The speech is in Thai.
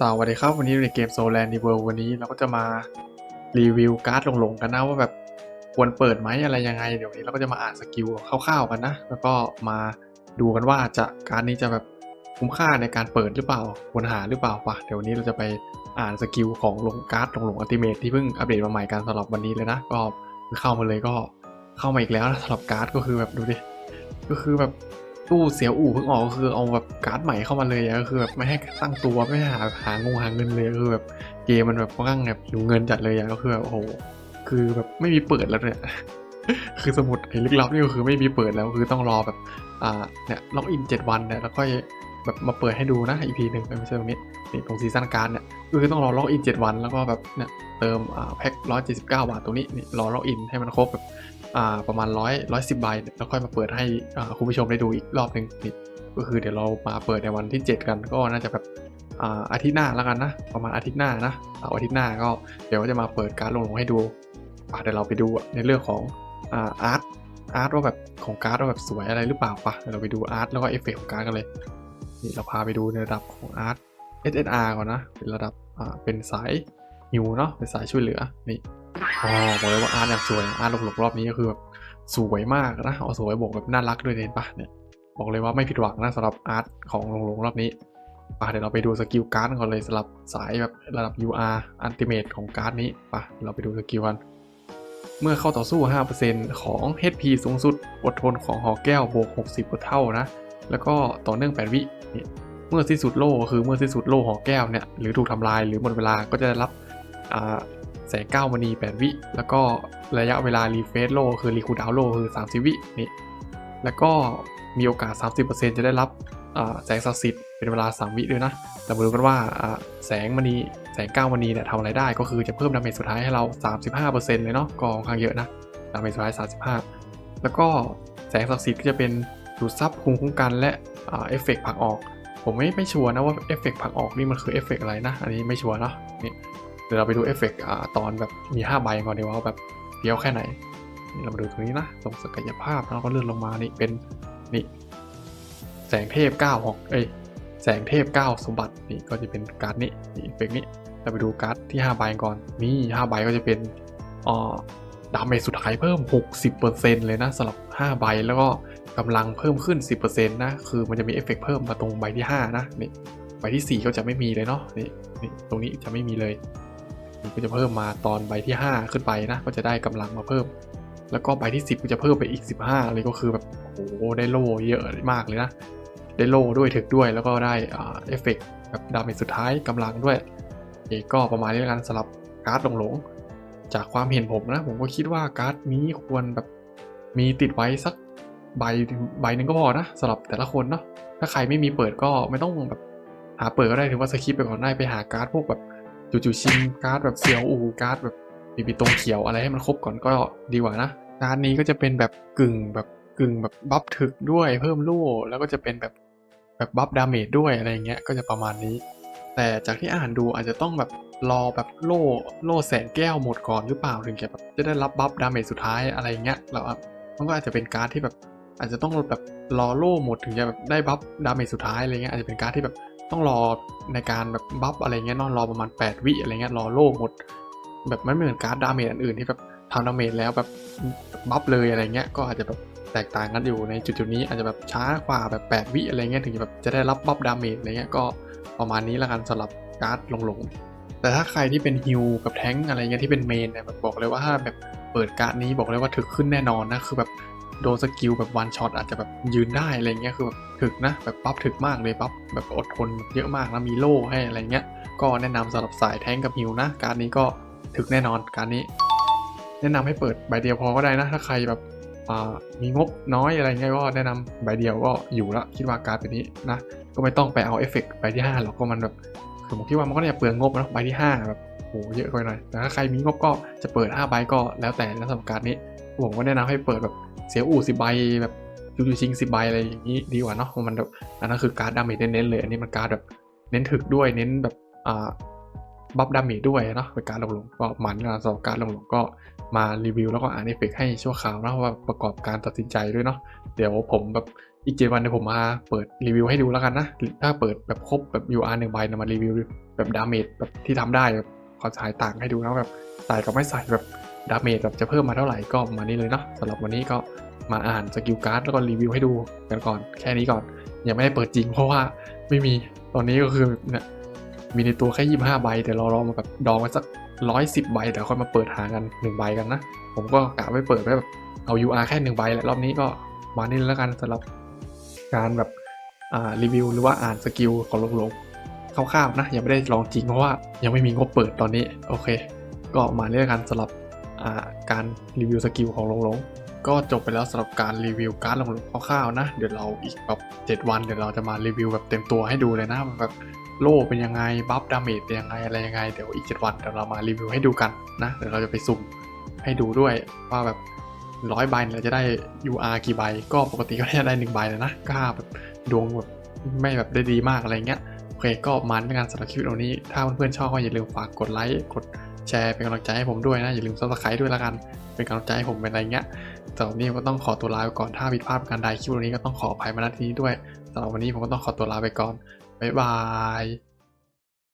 สวัสดีครับ วันนี้ในเกม Soul Land World วันนี้เราก็จะมารีวิวการ์ดหลงๆกันนะว่าแบบควรเปิดไหมอะไรยังไง เดี๋ยววันนี้เราก็จะมาอ่านสกิลคร่าวๆกันนะ แล้วก็มาดูกันว่าจะการดนี้จะแบบคุ้มค่าในการเปิดหรือเปล่าควรหาหรือเปล่าปะเดี๋ยววันนี้เราจะไปอ่านสกิลของลงการ์ดหลงๆอัลติเมทที่เพิ่งอัปเดตมาใหม่กันสำหรับวันนี้เลยนะก็เข้ามาเลยก็เข้ามาอีกแล้วนะสำหรับการ์ดก็คือแบบดูดิก็คือแบบ ตู้เสียวอู่เพิ่งออกก็คือเอาแบบการ์ดใหม่เข้ามาเลยอะก็คือแบบไม่ให้ตั้งตัวไม่ให้หาหางงหาเงินเลยก็คือแบบเกมมันแบบค่อนข้างแบบหิวเงินจัดเลยอะก็คือแบบโอ้โหคือแบบไม่มีเปิดแล้วเนี่ยคือสมุดไอ้ลึกลับนี่ก็คือไม่มีเปิดแล้วคือต้องรอแบบอ่าเนี่ยล็อกอินเจ็ดวันเนี่ยแล้วก็แบบมาเปิดให้ดูนะอีกทีหนึ่งไม่ใช่ตรงนี้นี่ตรงซีซั่นการ์ดเนี่ยก็คือต้องรอล็อกอินเจ็ดวันแล้วก็แบบเนี่ยเติมอ่าแพ็คร้อยเจ็ดสิบเก้าบาทตรงนี้นี่รอล็อกอินให้มันครบแบบ ประมาณร้อยร้อยสิบใบแล้วค่อยมาเปิดให้คุณผู้ชมได้ดูอีกรอบหนึ่งนี่ก็คือเดี๋ยวเรามาเปิดในวันที่ 7 กันก็น่าจะแบบอาอาทิตย์หน้าแล้วกันนะ ประมาณอาทิตย์หน้านะเสาอาทิตย์หน้าก็เดี๋ยวจะมาเปิดการลงลงให้ดูเดี๋ยวเราไปดูในเรื่องของอาอาร์ตอาร์ตว่าแบบของการ์ดว่าแบบสวยอะไรหรือเปล่าปะเดี๋ยวเราไปดูอาร์ตแล้วก็เอฟเฟกต์ของการ์ดกันเลยนี่เราพาไปดูในระดับของอาร์ต SSR ก่อนนะเป็นระดับเป็นสายฮิวเนาะเป็นสายช่วยเหลือนี่ อ๋อบอกเลยว่าอาร์ตอย่างสวยอาร์ตหลบๆรอบนี้ก็คือแบบสวยมากนะเอาสวยบวกแบบน่ารักด้วยเห็นปะเนี่ยบอกเลยว่าไม่ผิดหวังนะสำหรับอาร์ตของหลงๆรอบนี้ปะเดี๋ยวเราไปดูสกิลการ์ดก่อนเลยสำหรับสายแบบระดับ UR Ultimate ของการ์ดนี้ปะเราไปดูสกิลกันเมื่อเข้าต่อสู้ 5%ของ HP สูงสุด อดทนของหอแก้วบวก 60เท่านะ แล้วก็ต่อเนื่อง 8 วิ เมื่อสิ้นสุดโล่ก็คือเมื่อสิ้นสุดโล่หอแก้วเนี่ย หรือถูกทำลายหรือหมดเวลาก็จะได้รับ แสงเก้ามณี8 วิ แล้วก็ระยะเวลารีเฟรชโลคือรีคูดาวโลคือ 30 วินี่แล้วก็มีโอกาส 30%จะได้รับแสงศักดิ์สิทธิ์เป็นเวลา 3 วิด้วยนะแต่มาดูกันว่าแสงมณีแสงเก้ามณีเนี่ยทำอะไรได้ก็คือจะเพิ่มดาเมจสุดท้ายให้เรา 35%เลยเนาะก็ค่อนข้างเยอะนะดาเมจสุดท้าย 35 แล้วก็แสงศักดิ์สิทธิ์ก็จะเป็นดูดซับภูมิคุ้มกันและเอฟเฟกต์ผลักออก ผมไม่ไม่ชัวร์นะว่าเอฟเฟกต์ผลักออกนี่มันคือเอฟเฟกต์อะไรนะ อันนี้ไม่ชัวร์เนาะนี่ เดี๋ยวเราไปดูเอฟเฟกต์ตอนแบบมี 5 ใบก่อนดีว่าแบบเฟี้ยวแค่ไหนนี่เรามาดูตรงนี้นะตรงศักยภาพแล้วก็เลื่อนลงมานี่เป็นนี่แสงเทพ9หอกเอ้ยแสงเทพ 9 สมบัตินี่ก็จะเป็นการ์ดนี้นี่เอฟเฟกต์นี้เราไปดูการ์ดที่ 5 ใบก่อนมี5ใบก็จะเป็นอ่อดาเมจสุดท้ายเพิ่ม 60%เลยนะสำหรับ 5 ใบแล้วก็กำลังเพิ่มขึ้น 10%นะคือมันจะมีเอฟเฟกต์เพิ่มมาตรงใบที่ 5 นะนี่ใบที่ 4 ก็จะไม่มีเลยเนาะนี่นี่ตรงนี้จะไม่มีเลย ก็จะเพิ่มมาตอนใบที่ 5 ขึ้นไปนะก็จะได้กำลังมาเพิ่ม แล้วก็ใบที่ 10ก็จะเพิ่มไปอีก 15 เลยก็คือแบบโอ้โหได้โล่เยอะมากเลยนะ ได้โล่ด้วยถึกด้วยแล้วก็ได้อ่าเอฟเฟกต์แบบดาเมจสุดท้ายกำลังด้วยเอก็ประมาณนี้แล้วกันสำหรับการ์ดหลงๆจากความเห็นผมนะ ผมก็คิดว่าการ์ดนี้ควรแบบมีติดไว้สักใบใบหนึ่งก็พอนะสำหรับแต่ละคนเนาะถ้าใครไม่มีเปิดก็ไม่ต้องแบบหาเปิดก็ได้ถือว่าสคิปไปก่อนได้ไปหาการ์ดพวกแบบ จู่ๆชิงการ์ดแบบเซียวอูการ์ดแบบปีปีตรงเขียวอะไรให้มันครบก่อนก็ดีกว่านะการ์ดนี้ก็จะเป็นแบบกึ่งแบบกึ่งแบบบัฟถึกด้วยเพิ่มลู่แล้วก็จะเป็นแบบแบบบัฟดาเมจด้วยอะไรเงี้ยก็จะประมาณนี้ แต่จากที่อ่านดูอาจจะต้องแบบรอแบบโล่โล่แสงแก้วหมดก่อนหรือเปล่าถึงจะแบบจะได้รับบัฟดาเมจสุดท้ายอะไรเงี้ยแล้วมันก็อาจจะเป็นการ์ดที่แบบ อาจจะต้องแบบรอโล่หมดถึงจะแบบได้บัฟดาเมจสุดท้ายอะไรเงี้ยอาจจะเป็นการ์ดที่แบบต้องรอในการแบบบัฟอะไรเงี้ยนอนรอประมาณ 8 วิอะไรเงี้ยรอโล่หมด แบบไม่เหมือนการ์ดดาเมจอันอื่นที่แบบทำดาเมจแล้วแบบบัฟเลยอะไรเงี้ยก็อาจจะแบบแตกต่างกันอยู่ในจุดๆนี้อาจจะแบบช้ากว่าแบบ 8 วิอะไรเงี้ยถึงจะแบบจะได้รับบัฟดาเมจอะไรเงี้ยก็ประมาณนี้ละกันสำหรับการ์ดหลงๆ แต่ถ้าใครที่เป็นฮิลกับแท้งอะไรเงี้ยที่เป็นเมนเนี่ยแบบบอกเลยว่าถ้าแบบเปิดการ์ดนี้บอกเลยว่าถึกขึ้นแน่นอนนะคือแบบ โดนสกิลแบบวันช็อตอาจจะแบบยืนได้อะไรเงี้ยคือแบบถึกนะแบบปั๊บถึกมากเลยปั๊บแบบอดทนเยอะมากนะมีโล่ให้อะไรเงี้ยก็แนะนำสำหรับสายแทงกับฮิลนะ การนี้ก็ถึกแน่นอนการนี้ แนะนำให้เปิดใบเดียวพอก็ได้นะ ถ้าใครแบบมีงบน้อยอะไรเงี้ยก็แนะนำใบเดียวก็อยู่ละคิดว่าการเป็นนี้นะก็ไม่ต้องไปเอาเอฟเฟกต์ใบที่5หรอกก็มันแบบคือผมคิดว่ามันก็เนี่ยเปลืองงบนะใบที่5แบบโหเยอะไปหน่อยแต่ถ้าใครมีงบก็จะเปิด5ใบก็แล้วแต่นะสำหรับการนี้ผมก็แนะนำให้เปิดแบบ เสียอู่สิบใบแบบยูยูชิงสิบใบอะไรอย่างนี้ดีกว่าเนาะเพราะมันแบบอันนั้นคือการ์ดดาเมจเน้นๆเลย อันนี้มันการ์ดแบบเน้นถึกด้วยเน้นแบบอ่าบัฟดาเมจด้วยเนาะเป็นการลงๆก็มันงานสำหรับการลงๆก็มารีวิวแล้วก็อ่านเอฟเฟกให้ชั่วคราวนะว่าประกอบการตัดสินใจด้วยเนาะเดี๋ยวผมแบบอีกเจ็ดวันเดี๋ยวผมมาเปิดรีวิวให้ดูแล้วกันนะ ถ้าเปิดแบบครบแบบ UR หนึ่งใบนะมารีวิวแบบดาเมจแบบที่ทำได้แบบขอฉายต่างให้ดูนะแบบใส่กับไม่ใส่แบบ ดาเมจแบบจะเพิ่มมาเท่าไหร่ก็มานี้เลยเนาะสำหรับวันนี้ก็มาอ่านสกิลการ์ดแล้วก็รีวิวให้ดูกันก่อนแค่นี้ก่อน ยังไม่ได้เปิดจริงเพราะว่าไม่มีตอนนี้ก็คือเนี่ยมีในตัวแค่ยี่ห้าใบ แต่เรารองมาแบบดองไว้สักร้อยสิบใบแต่ค่อยมาเปิดหากันหนึ่งใบกันนะ ผมก็กะไม่เปิดไว้แบบเอา UR แค่หนึ่งใบแหละรอบนี้ก็มานี่แล้วกันสำหรับการแบบอ่ารีวิวหรือว่าอ่านสกิลของลงลงคร่าวๆนะยังไม่ได้ลองจริงเพราะว่ายังไม่มีงบเปิดตอนนี้โอเค ก็มาเรื่อยกันสำหรับ การรีวิวสกิลของลงลงก็จบไปแล้วสำหรับการรีวิวการ์ดลงลงคร่าวๆนะ เดี๋ยวเราอีกแบบเจ็ดวันเดี๋ยวเราจะมารีวิวแบบเต็มตัวให้ดูเลยนะแบบโล่เป็นยังไง บัฟดาเมจเป็นยังไง อะไรยังไง เดี๋ยวอีกเจ็ดวันเดี๋ยวเรามารีวิวให้ดูกันนะ เดี๋ยวเราจะไปสุ่มให้ดูด้วยว่าแบบร้อยใบเราจะได้ UR กี่ใบ ก็ปกติก็จะได้หนึ่งใบเลยนะกล้าแบบดวงแบบไม่แบบได้ดีมากอะไรเงี้ย โอเคก็มันในการสำหรับคลิปวิดีโอนี้ ถ้าเพื่อนๆชอบก็อย่าลืมฝากกดไลค์ กด แชร์เป็นกำลังใจให้ผมด้วยนะ อย่าลืมซับสไครต์ด้วยละกัน เป็นกำลังใจให้ผมเป็นอะไรเงี้ยสำหรับวันนี้ก็ต้องขอตัวลาไปก่อนถ้าผิดพลาดการใดคลิปวันนี้ก็ต้องขออภัยมาณที่นี้ด้วยสำหรับวันนี้ผมก็ต้องขอตัวลาไปก่อนบ๊ายบาย